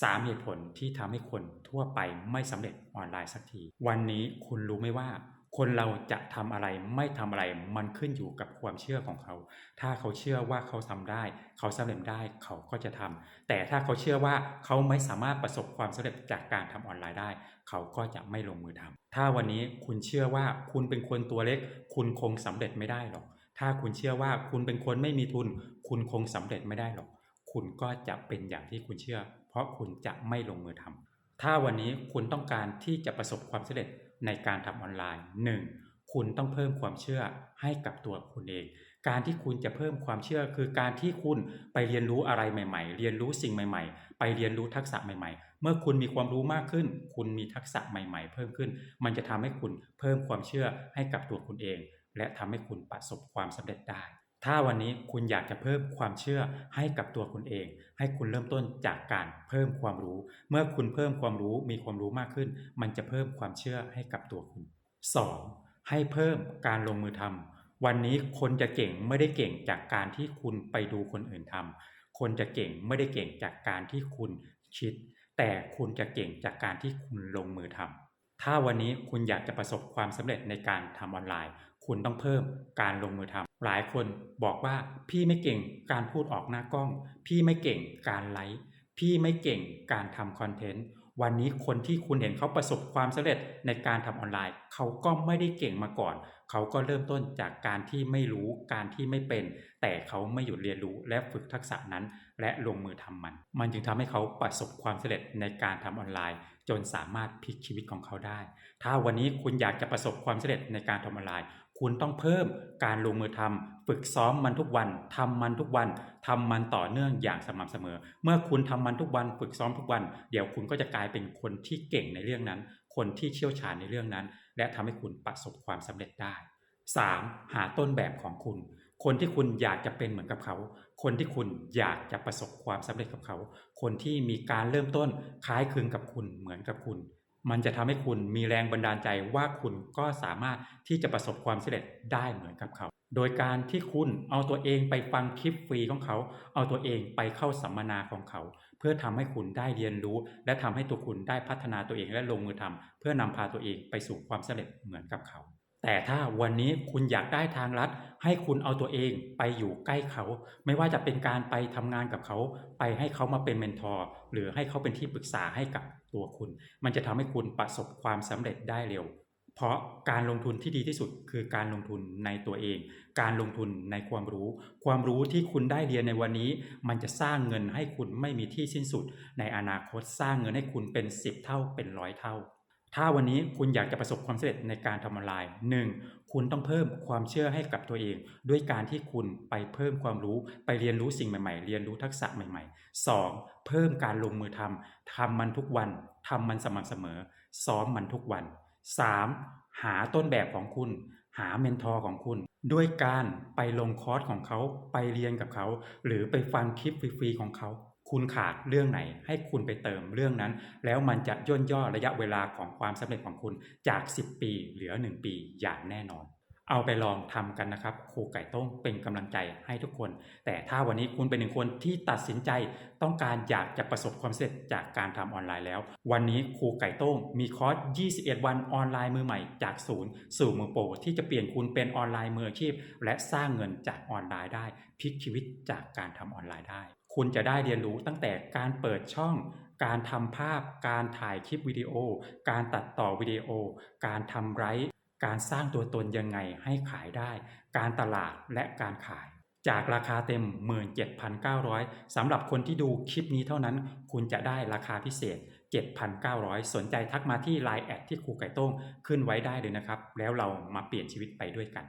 3 เหตุผลที่ทำให้คนทั่วไปไม่สำเร็จออนไลน์สักที วันนี้คุณรู้ไหมว่า คนเราจะทำอะไรไม่ทำอะไรมันขึ้นอยู่กับความเชื่อของเขา ถ้าเขาเชื่อว่าเขาทำได้ เขาสำเร็จได้เขาก็จะทำแต่ถ้าเขาเชื่อว่าเขาไม่สามารถประสบความสำเร็จจากการทำออนไลน์ได้ เขาก็จะไม่ลงมือทำถ้าวันนี้คุณเชื่อว่าคุณเป็นคนตัวเล็ก คุณคงสำเร็จไม่ได้หรอก ถ้าคุณเชื่อว่าคุณเป็นคนไม่มีทุน คุณคงสำเร็จไม่ได้หรอก คุณก็จะเป็นอย่างที่คุณเชื่อ ราะคุณจะไม่ลงมือทำถ้าวันนี้คุณต้องการที่จะประสบความสำเร็จในการทำออนไลน์ 1. คุณต้องเพิ่มความเชื่อให้กับตัวคุณเอง การที่คุณจะเพิ่มความเชื่อคือการที่คุณไปเรียนรู้อะไรใหม่ ๆ เรียนรู้สิ่งใหม่ ๆ ไปเรียนรู้ทักษะใหม่ ๆ เมื่อคุณมีความรู้มากขึ้น คุณมีทักษะใหม่ ๆ เพิ่มขึ้น มันจะทำให้คุณเพิ่มความเชื่อให้กับตัวคุณเอง และทำให้คุณประสบความสำเร็จได้ ถ้าวันนี้คุณอยากจะเพิ่มความเชื่อให้กับตัวคุณเอง ให้คุณเริ่มต้นจากการเพิ่มความรู้ เมื่อคุณเพิ่มความรู้มีความรู้มากขึ้น มันจะเพิ่มความเชื่อให้กับตัวคุณ 2. ให้เพิ่มการลงมือทำวันนี้คนจะเก่งไม่ได้เก่งจากการที่คุณไปดูคนอื่นทำคนจะเก่งไม่ได้เก่งจากการที่คุณคิด แต่คุณจะเก่งจากการที่คุณลงมือทำถ้าวันนี้คุณอยากจะประสบความสำเร็จในการทำออนไลน์ คุณต้องเพิ่มการลงมือทำหลายคนบอกว่าพี่ไม่เก่งการพูดออกหน้ากล้อง พี่ไม่เก่งการไลฟ์พี่ไม่เก่งการทำคอนเทนต์วันนี้คนที่คุณเห็นเขาประสบความสำเร็จในการทำออนไลน์ เขาก็ไม่ได้เก่งมาก่อน เขาก็เริ่มต้นจากการที่ไม่รู้การที่ไม่เป็น แต่เขาไม่หยุดเรียนรู้และฝึกทักษะนั้น และลงมือทำมัน มันจึงทำให้เขาประสบความสำเร็จในการทำออนไลน์ จนสามารถพลิกชีวิตของเขาได้ ถ้าวันนี้คุณอยากจะประสบความสำเร็จในการทำออนไลน์ คุณต้องเพิ่มการลงมือทำฝึกซ้อมมันทุกวันทำมันทุกวันทำมันต่อเนื่องอย่างสม่ำเสมอ เมื่อคุณทำมันทุกวัน ฝึกซ้อมทุกวัน เดี๋ยวคุณก็จะกลายเป็นคนที่เก่งในเรื่องนั้น คนที่เชี่ยวชาญในเรื่องนั้น และทำให้คุณประสบความสำเร็จได้ 3. หาต้นแบบของคุณ คนที่คุณอยากจะเป็นเหมือนกับเขา คนที่คุณอยากจะประสบความสำเร็จกับเขา คนที่มีการเริ่มต้นคล้ายคลึงกับคุณเหมือนกับคุณ มันจะทำให้คุณมีแรงบันดาลใจว่าคุณก็สามารถที่จะประสบความสำเร็จได้เหมือนกับเขา โดยการที่คุณเอาตัวเองไปฟังคลิปฟรีของเขา เอาตัวเองไปเข้าสัมมนาของเขา เพื่อทำให้คุณได้เรียนรู้ และทำให้ตัวคุณได้พัฒนาตัวเองและลงมือทำเพื่อนำพาตัวเองไปสู่ความสำเร็จเหมือนกับเขา แต่ถ้าวันนี้คุณอยากได้ทางลัดให้คุณเอาตัวเองไปอยู่ใกล้เขา ไม่ว่าจะเป็นการไปทำงานกับเขา ไปให้เขามาเป็นเมนทอร์หรือให้เขาเป็นที่ปรึกษาให้กับตัวคุณ มันจะทำให้คุณประสบความสำเร็จได้เร็ว เพราะการลงทุนที่ดีที่สุดคือการลงทุนในตัวเอง การลงทุนในความรู้ ความรู้ที่คุณได้เรียนในวันนี้ มันจะสร้างเงินให้คุณไม่มีที่สิ้นสุด ในอนาคตสร้างเงินให้คุณเป็น 10 เท่าเป็นร้อยเท่า ถ้าวันนี้คุณอยากจะประสบความสำเร็จในการทำออนไลน์ 1. คุณต้องเพิ่มความเชื่อให้กับตัวเอง ด้วยการที่คุณไปเพิ่มความรู้ไปเรียนรู้สิ่งใหม่ๆ เรียนรู้ทักษะใหม่ๆ 2. เพิ่มการลงมือทำทำมันทุกวันทำมันสม่ำเสมอ ซ้อมมันทุกวัน 3. หาต้นแบบของคุณ หาเมนทอร์ของคุณ ด้วยการไปลงคอร์สของเขาไปเรียนกับเขา หรือไปฟังคลิปฟรีๆของเขา คุณขาดเรื่องไหน ให้คุณไปเติมเรื่องนั้น แล้วมันจะย่นย่อระยะเวลาของความสำเร็จของคุณจาก 10 ปีเหลือ 1 ปีอย่างแน่นอน เอาไปลองทำกันนะครับครูไก่ต้งเป็นกำลังใจให้ทุกคน แต่ถ้าวันนี้คุณเป็นหนึ่งคนที่ตัดสินใจต้องการอยากจะประสบความสำเร็จจากการทำออนไลน์แล้ว วันนี้ครูไก่ต้งมีคอร์ส 21 วันออนไลน์มือใหม่จากศูนย์สู่มือโปรที่จะเปลี่ยนคุณเป็นออนไลน์มืออาชีพ และสร้างเงินจากออนไลน์ได้พลิกชีวิตจากการทำออนไลน์ได้ คุณจะได้เรียนรู้ตั้งแต่การเปิดช่อง การทำภาพ การถ่ายคลิปวิดีโอ การตัดต่อวิดีโอ การทำไลฟ์การสร้างตัวตนยังไงให้ขายได้ การตลาดและการขาย จากราคาเต็ม 17,900 สำหรับคนที่ดูคลิปนี้เท่านั้น คุณจะได้ราคาพิเศษ 7,900 สนใจทักมาที่ Line แอดที่ครูไก่ต้งขึ้นไว้ได้เลยนะครับ แล้วเรามาเปลี่ยนชีวิตไปด้วยกัน